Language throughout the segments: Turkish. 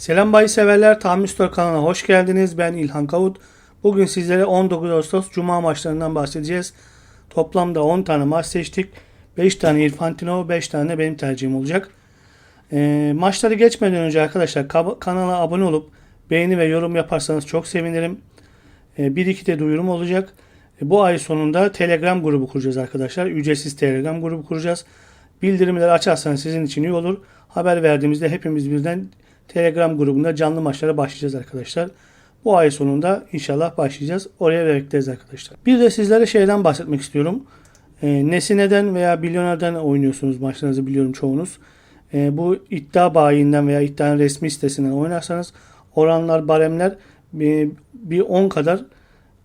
Selam bayi severler, Tahmin Store kanalına hoş geldiniz. Ben İlhan Kavut. Bugün sizlere 19 Ağustos Cuma maçlarından bahsedeceğiz. Toplamda 10 tane maç seçtik. 5 tane Infantino, 5 tane benim tercihim olacak. Ee, maçları geçmeden önce arkadaşlar kanala abone olup beğeni ve yorum yaparsanız çok sevinirim. Ee, bir iki de duyurum olacak. Ee, bu ay sonunda Telegram grubu kuracağız arkadaşlar. Ücretsiz Telegram grubu kuracağız. Bildirimleri açarsanız sizin için iyi olur. Haber verdiğimizde hepimiz birden Telegram grubunda canlı maçlara başlayacağız arkadaşlar. Bu ay sonunda inşallah başlayacağız. Oraya bekleriz arkadaşlar. Bir de sizlere şeyden bahsetmek istiyorum. E, Nesine'den veya Milyoner'den oynuyorsunuz maçlarınızı biliyorum çoğunuz. E, bu iddia bayinden veya iddianın resmi sitesinden oynarsanız oranlar, baremler bir, bir 10 kadar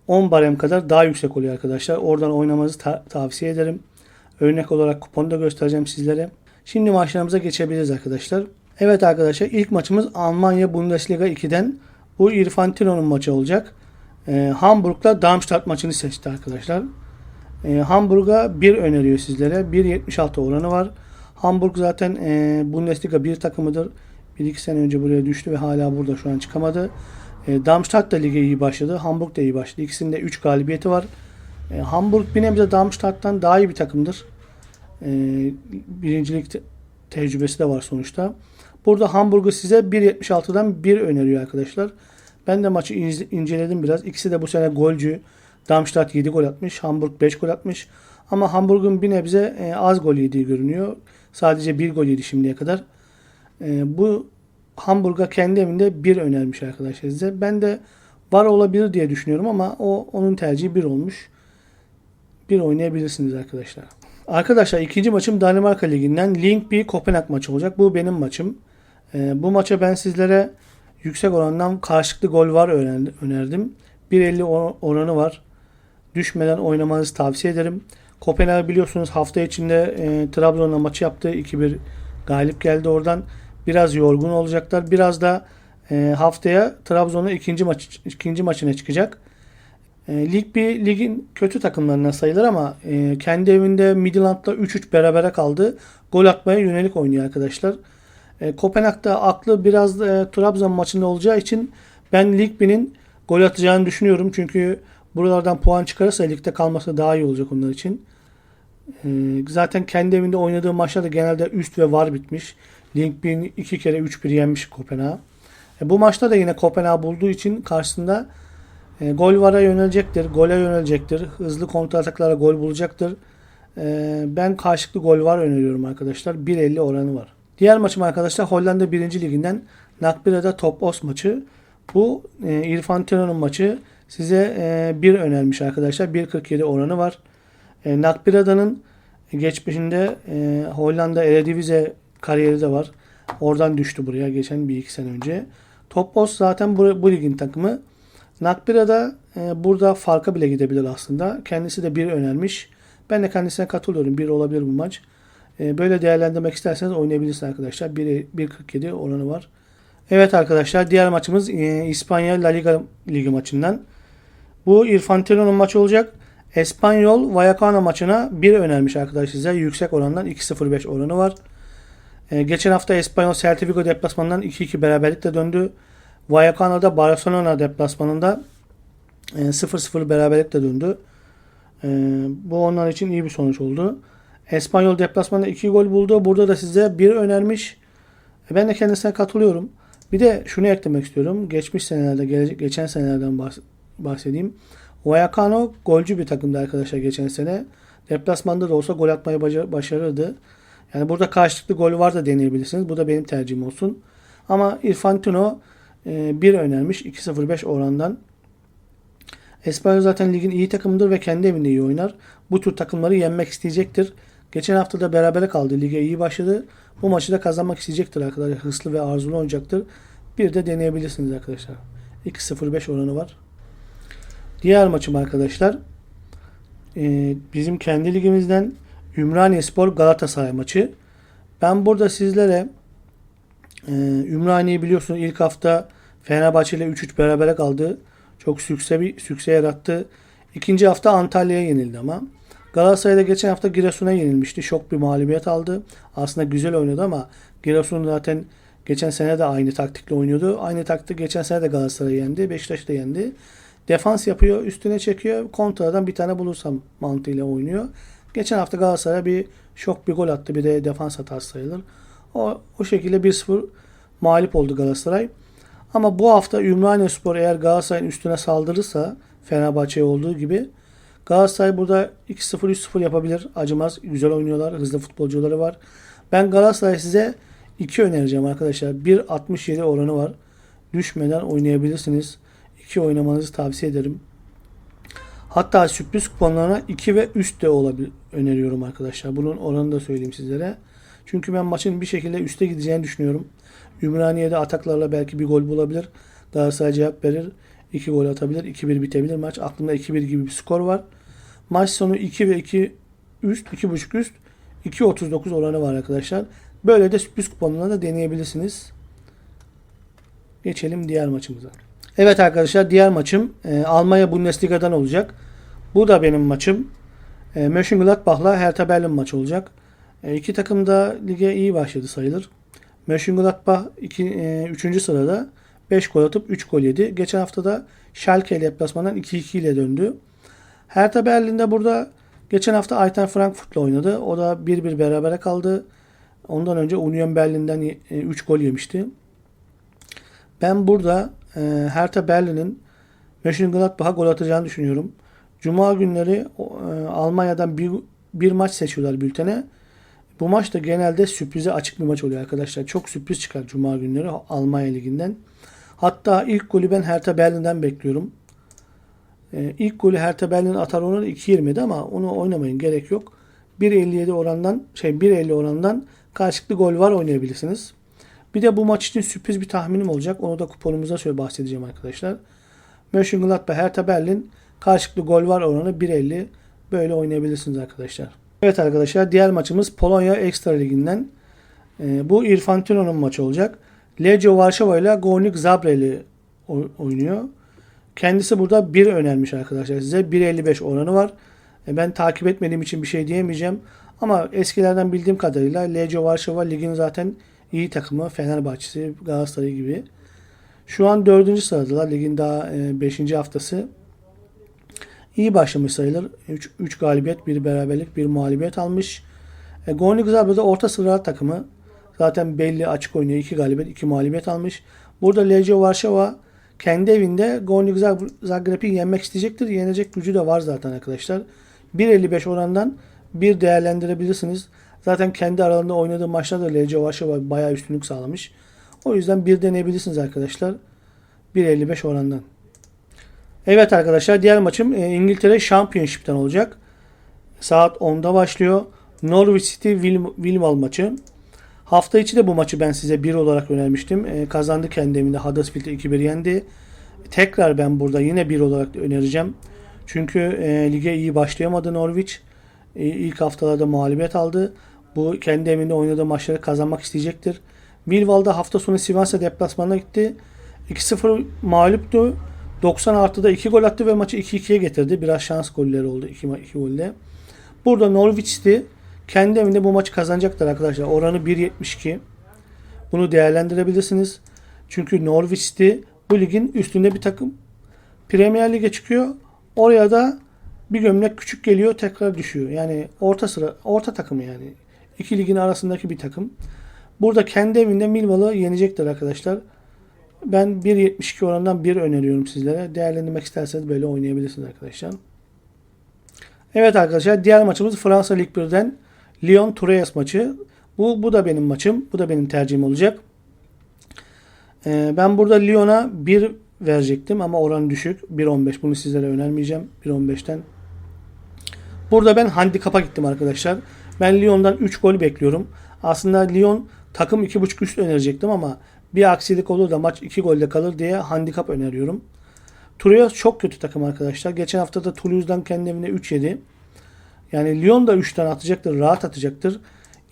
10 barem kadar daha yüksek oluyor arkadaşlar. Oradan oynamanızı ta- tavsiye ederim. Örnek olarak kuponu da göstereceğim sizlere. Şimdi maçlarımıza geçebiliriz arkadaşlar. Evet arkadaşlar ilk maçımız Almanya Bundesliga 2'den. Bu Infantino'nun maçı olacak. Ee, Hamburg'la Darmstadt maçını seçti arkadaşlar. Ee, Hamburg'a 1 öneriyor sizlere. 1.76 oranı var. Hamburg zaten e, Bundesliga 1 takımıdır. 1-2 sene önce buraya düştü ve hala burada şu an çıkamadı. E, Darmstadt da lige iyi başladı. Hamburg da iyi başladı. İkisinde 3 galibiyeti var. E, Hamburg bir nebze Darmstadt'tan daha iyi bir takımdır. E, birincilik te- tecrübesi de var sonuçta. Burada Hamburg'u size 1.76'dan 1 öneriyor arkadaşlar. Ben de maçı ince- inceledim biraz. İkisi de bu sene golcü. Darmstadt 7 gol atmış. Hamburg 5 gol atmış. Ama Hamburg'un bir nebze e, az gol yediği görünüyor. Sadece 1 gol yedi şimdiye kadar. E, bu Hamburg'a kendi evinde 1 önermiş arkadaşlar size. Ben de var olabilir diye düşünüyorum ama o onun tercihi 1 olmuş. 1 oynayabilirsiniz arkadaşlar. Arkadaşlar ikinci maçım Danimarka Ligi'nden Linkby Kopenhag maçı olacak. Bu benim maçım. Ee, bu maça ben sizlere yüksek orandan karşılıklı gol var öner- önerdim. 1.50 or- oranı var. Düşmeden oynamanızı tavsiye ederim. Kopenhag biliyorsunuz hafta içinde e, Trabzon'la maçı yaptı. 2-1 galip geldi oradan. Biraz yorgun olacaklar. Biraz da e, haftaya Trabzon'la ikinci maç ikinci maçına çıkacak. E, lig bir ligin kötü takımlarından sayılır ama e, kendi evinde Midland'la 3-3 berabere kaldı. Gol atmaya yönelik oynuyor arkadaşlar. E, Kopenhag'da aklı biraz e, Trabzon maçında olacağı için ben Lig 1'in gol atacağını düşünüyorum. Çünkü buralardan puan çıkarırsa ligde kalması daha iyi olacak onlar için. E, zaten kendi evinde oynadığı maçlarda genelde üst ve var bitmiş. Lig 1'in iki kere 3-1 yenmiş Kopenhag. E, bu maçta da yine Kopenhag bulduğu için karşısında e, gol vara yönelecektir, gole yönelecektir, hızlı kontrataklara gol bulacaktır. E, ben karşılıklı gol var öneriyorum arkadaşlar. 1.50 oranı var. Diğer maçım arkadaşlar Hollanda 1. Liginden Nakbire'de Top Os maçı. Bu e, İrfan Tino'nun maçı. Size e, 1 önermiş arkadaşlar. 1.47 oranı var. E, Nakbire'danın geçmişinde e, Hollanda Eredivisie kariyeri de var. Oradan düştü buraya geçen bir iki sene önce. Topos zaten bu, bu ligin takımı. Nakbira'da e, burada farka bile gidebilir aslında. Kendisi de bir önermiş. Ben de kendisine katılıyorum. Bir olabilir bu maç. E, böyle değerlendirmek isterseniz oynayabilirsiniz arkadaşlar. 1.47 oranı var. Evet arkadaşlar diğer maçımız e, İspanya La Liga Ligi maçından. Bu Infantino'nun maçı olacak. Espanyol Vallecano maçına bir önermiş arkadaşlar size. Yüksek orandan 2.05 oranı var. E, geçen hafta Espanyol Celta Vigo deplasmanından 2-2 beraberlikle döndü. Vallecano'da Barcelona deplasmanında e, 0-0 beraberlikle döndü. E, bu onlar için iyi bir sonuç oldu. Espanyol deplasmanında 2 gol buldu. Burada da size bir önermiş. E, ben de kendisine katılıyorum. Bir de şunu eklemek istiyorum. Geçmiş senelerde, gelecek, geçen senelerden bahs- bahsedeyim. Vallecano golcü bir takımdı arkadaşlar geçen sene. Deplasmanda da olsa gol atmayı başarırdı. Yani burada karşılıklı gol var da deneyebilirsiniz. Bu da benim tercihim olsun. Ama Infantino e, bir önermiş 2.05 orandan. Espanyol zaten ligin iyi takımıdır ve kendi evinde iyi oynar. Bu tür takımları yenmek isteyecektir. Geçen hafta da berabere kaldı. Lige iyi başladı. Bu maçı da kazanmak isteyecektir arkadaşlar. Hırslı ve arzulu oynayacaktır. Bir de deneyebilirsiniz arkadaşlar. 2.05 oranı var. Diğer maçım arkadaşlar. e, bizim kendi ligimizden Ümraniye Spor Galatasaray maçı. Ben burada sizlere e, Ümraniye'yi biliyorsunuz ilk hafta Fenerbahçe ile 3-3 berabere kaldı. Çok sükse bir sükse yarattı. İkinci hafta Antalya'ya yenildi ama. Galatasaray'da geçen hafta Giresun'a yenilmişti. Şok bir mağlubiyet aldı. Aslında güzel oynadı ama Giresun zaten Geçen sene de aynı taktikle oynuyordu. Aynı taktik geçen sene de Galatasaray'ı yendi. Beşiktaş da yendi. Defans yapıyor, üstüne çekiyor. Kontradan bir tane bulursam mantığıyla oynuyor. Geçen hafta Galatasaray bir şok bir gol attı. Bir de defans hatası sayılır. O, o şekilde 1-0 mağlup oldu Galatasaray. Ama bu hafta Ümraniye Spor eğer Galatasaray'ın üstüne saldırırsa Fenerbahçe'ye olduğu gibi Galatasaray burada 2-0 3-0 yapabilir. Acımaz. Güzel oynuyorlar. Hızlı futbolcuları var. Ben Galatasaray size 2 önereceğim arkadaşlar. 1.67 oranı var. Düşmeden oynayabilirsiniz. 2 oynamanızı tavsiye ederim. Hatta sürpriz kuponlarına 2 ve üst de olabilir öneriyorum arkadaşlar. Bunun oranını da söyleyeyim sizlere. Çünkü ben maçın bir şekilde üste gideceğini düşünüyorum. Ümraniye'de ataklarla belki bir gol bulabilir. Galatasaray cevap verir. 2 gol atabilir. 2-1 bitebilir maç. Aklımda 2-1 gibi bir skor var. Maç sonu 2 ve 2 üst, 2.5 üst, 2.39 oranı var arkadaşlar. Böyle de sürpriz kuponuna da deneyebilirsiniz. Geçelim diğer maçımıza. Evet arkadaşlar diğer maçım e, Almanya Bundesliga'dan olacak. Bu da benim maçım. E, Mönchengladbach'la Hertha Berlin maçı olacak. E, iki takım da lige iyi başladı sayılır. Mönchengladbach 3. sırada 5 gol atıp 3 gol yedi. Geçen hafta da Schalke deplasmandan 2-2 ile döndü. Hertha Berlin'de burada geçen hafta Eintracht Frankfurt'la oynadı. O da 1-1 berabere kaldı. Ondan önce Union Berlin'den 3 gol yemişti. Ben burada e, Hertha Berlin'in Mönchengladbach'a gol atacağını düşünüyorum. Cuma günleri e, Almanya'dan bir, bir maç seçiyorlar bültene. Bu maç da genelde sürprize açık bir maç oluyor arkadaşlar. Çok sürpriz çıkar Cuma günleri Almanya Ligi'nden. Hatta ilk golü ben Hertha Berlin'den bekliyorum. Ee, ilk golü Hertha Berlin atar oranı 2.20'di ama onu oynamayın gerek yok. 1.57 orandan şey 1.50 orandan karşılıklı gol var oynayabilirsiniz. Bir de bu maç için sürpriz bir tahminim olacak. Onu da kuponumuza şöyle bahsedeceğim arkadaşlar. Mönchengladbach Hertha Berlin karşılıklı gol var oranı 1.50 böyle oynayabilirsiniz arkadaşlar. Evet arkadaşlar diğer maçımız Polonya Ekstra Ligi'nden. Ee, bu Irfantino'nun maçı olacak. Legio Varşova ile Gornik Zabreli oynuyor. Kendisi burada 1 önermiş arkadaşlar size. 1.55 oranı var. E, ben takip etmediğim için bir şey diyemeyeceğim. Ama eskilerden bildiğim kadarıyla Legio Varşova ligin zaten iyi takımı. Fenerbahçe'si, Galatasaray gibi. Şu an 4. sıradalar. Ligin daha 5. E, haftası. İyi başlamış sayılır. 3, 3 galibiyet, 1 beraberlik, 1 mağlubiyet almış. E, Gornik Zabra'da orta sıra takımı. Zaten belli açık oynuyor. 2 galibiyet, 2 mağlubiyet almış. Burada Legio Varşova kendi evinde Gornik Zagreb'i yenmek isteyecektir. Yenecek gücü de var zaten arkadaşlar. 1.55 orandan bir değerlendirebilirsiniz. Zaten kendi aralarında oynadığı maçlarda Legio Varşova bayağı üstünlük sağlamış. O yüzden bir deneyebilirsiniz arkadaşlar. 1.55 orandan. Evet arkadaşlar diğer maçım e, İngiltere Championship'ten olacak. Saat 10'da başlıyor. Norwich City Willwall maçı. Hafta içi de bu maçı ben size bir olarak önermiştim. E, kazandı kendi evinde Huddersfield'ı 2-1 yendi. Tekrar ben burada yine bir olarak önereceğim. Çünkü e, lige iyi başlayamadı Norwich. E, ilk haftalarda mağlubiyet aldı. Bu kendi evinde oynadığı maçları kazanmak isteyecektir. Millwall'da hafta sonu Sivas'a deplasmana gitti. 2-0 mağluptu. 90 artıda 2 gol attı ve maçı 2-2'ye getirdi. Biraz şans golleri oldu 2, 2 golle. Burada Norwich City kendi evinde bu maçı kazanacaktır arkadaşlar. Oranı 1.72. Bunu değerlendirebilirsiniz. Çünkü Norwich City bu ligin üstünde bir takım. Premier Lig'e çıkıyor. Oraya da bir gömlek küçük geliyor tekrar düşüyor. Yani orta sıra orta takımı yani. İki ligin arasındaki bir takım. Burada kendi evinde Millwall'ı yenecektir arkadaşlar. Ben 1.72 orandan 1 öneriyorum sizlere. Değerlendirmek isterseniz böyle oynayabilirsiniz arkadaşlar. Evet arkadaşlar diğer maçımız Fransa Lig 1'den Lyon Troyes maçı. Bu, bu da benim maçım. Bu da benim tercihim olacak. Ee, ben burada Lyon'a 1 verecektim ama oran düşük. 1.15 bunu sizlere önermeyeceğim. 1.15'ten. Burada ben handikapa gittim arkadaşlar. Ben Lyon'dan 3 gol bekliyorum. Aslında Lyon takım 2.5 üst önerecektim ama bir aksilik olur da maç 2 golde kalır diye handikap öneriyorum. Troyes çok kötü takım arkadaşlar. Geçen hafta da Toulouse'dan kendi evine 3 yedi. Yani Lyon da 3 tane atacaktır. Rahat atacaktır.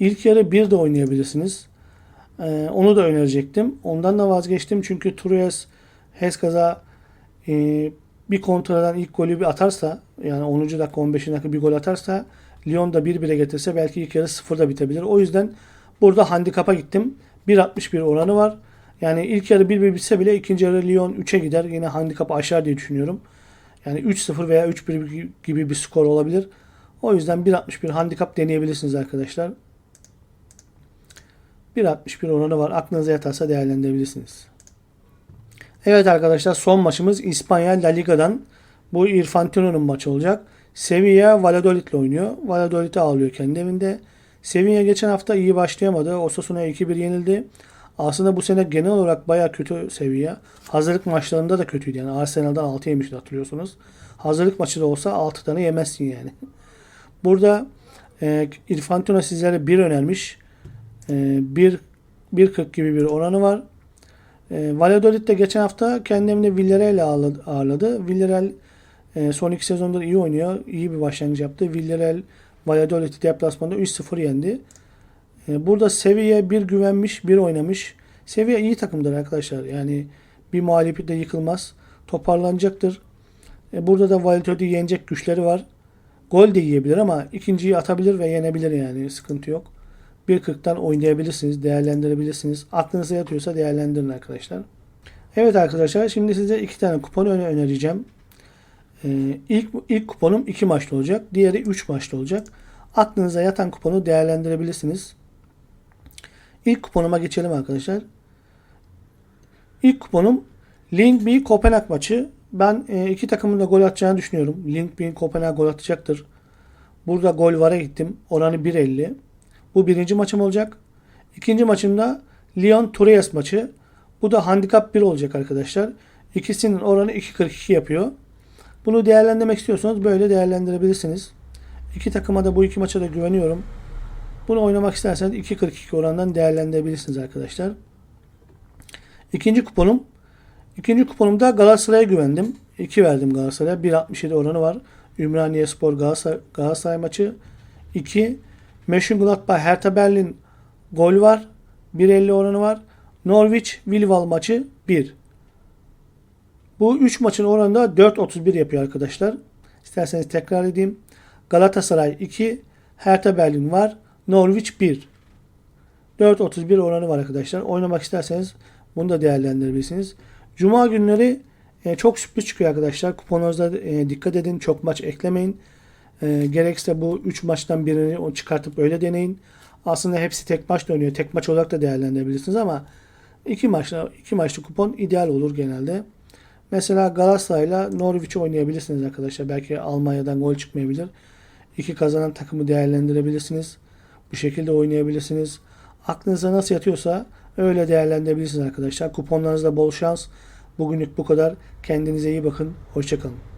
İlk yarı 1 de oynayabilirsiniz. Ee, onu da önerecektim. Ondan da vazgeçtim. Çünkü Troyes Heskaza e, bir kontradan ilk golü bir atarsa yani 10. dakika 15. dakika bir gol atarsa Lyon da 1-1'e getirse belki ilk yarı 0'da bitebilir. O yüzden burada handikapa gittim. 1.61 oranı var. Yani ilk yarı 1-1 bitse bile ikinci yarı Lyon 3'e gider. Yine handikap aşar diye düşünüyorum. Yani 3-0 veya 3-1 gibi bir skor olabilir. O yüzden 1.61 handikap deneyebilirsiniz arkadaşlar. 1.61 oranı var. Aklınıza yatarsa değerlendirebilirsiniz. Evet arkadaşlar son maçımız İspanya La Liga'dan. Bu Infantino'nun maçı olacak. Sevilla Valladolid ile oynuyor. Valladolid'i ağlıyor kendi evinde. Sevilla geçen hafta iyi başlayamadı. Osasuna'ya 2-1 yenildi. Aslında bu sene genel olarak baya kötü Sevilla. Hazırlık maçlarında da kötüydü. Yani Arsenal'dan 6 yemişti hatırlıyorsunuz. Hazırlık maçı da olsa 6 tane yemezsin yani. Burada e, Infantino sizlere 1 önermiş. E, 1 1.40 gibi bir oranı var. E, Valladolid de geçen hafta kendi evinde Villarreal'i ağırladı. Villarreal e, son iki sezonda iyi oynuyor. İyi bir başlangıç yaptı. Villarreal Valladolid'i deplasmanda 3-0 yendi. E, burada Sevilla bir güvenmiş, bir oynamış. Sevilla iyi takımdır arkadaşlar. Yani bir mağlubiyet de yıkılmaz. Toparlanacaktır. E, burada da Valladolid'i yenecek güçleri var. Gol de yiyebilir ama ikinciyi atabilir ve yenebilir yani. Sıkıntı yok. 1.40'tan oynayabilirsiniz, değerlendirebilirsiniz. Aklınıza yatıyorsa değerlendirin arkadaşlar. Evet arkadaşlar şimdi size iki tane kupon öne önereceğim. Ee, ilk, ilk kuponum 2 maçlı olacak. Diğeri 3 maçlı olacak. Aklınıza yatan kuponu değerlendirebilirsiniz. İlk kuponuma geçelim arkadaşlar. İlk kuponum Linkby Kopenhag maçı. Ben e, iki takımın da gol atacağını düşünüyorum. Linkby Kopenhag gol atacaktır. Burada gol vara gittim. Oranı 1.50. Bu birinci maçım olacak. İkinci maçımda Lyon Tureyas maçı. Bu da handikap 1 olacak arkadaşlar. İkisinin oranı 2.42 yapıyor. Bunu değerlendirmek istiyorsanız böyle değerlendirebilirsiniz. İki takıma da bu iki maça da güveniyorum. Bunu oynamak isterseniz 2.42 orandan değerlendirebilirsiniz arkadaşlar. İkinci kuponum. İkinci kuponumda Galatasaray'a güvendim. 2 verdim Galatasaray'a. 1.67 oranı var. Ümraniye Spor Galatasaray, Galatasaray maçı. 2. Mönchengladbach Hertha Berlin gol var. 1.50 oranı var. Norwich Willwall maçı 1. Bu 3 maçın oranı da 4.31 yapıyor arkadaşlar. İsterseniz tekrar edeyim. Galatasaray 2, Hertha Berlin var. Norwich 1. 4.31 oranı var arkadaşlar. Oynamak isterseniz bunu da değerlendirebilirsiniz. Cuma günleri e, çok sürpriz çıkıyor arkadaşlar. Kuponunuzda e, dikkat edin. Çok maç eklemeyin. E, gerekse bu 3 maçtan birini çıkartıp öyle deneyin. Aslında hepsi tek maç dönüyor. Tek maç olarak da değerlendirebilirsiniz ama iki maçlı iki maçlı kupon ideal olur genelde. Mesela Galatasaray'la Norwich oynayabilirsiniz arkadaşlar. Belki Almanya'dan gol çıkmayabilir. İki kazanan takımı değerlendirebilirsiniz. Bu şekilde oynayabilirsiniz. Aklınıza nasıl yatıyorsa öyle değerlendirebilirsiniz arkadaşlar. Kuponlarınızda bol şans. Bugünlük bu kadar. Kendinize iyi bakın. Hoşçakalın.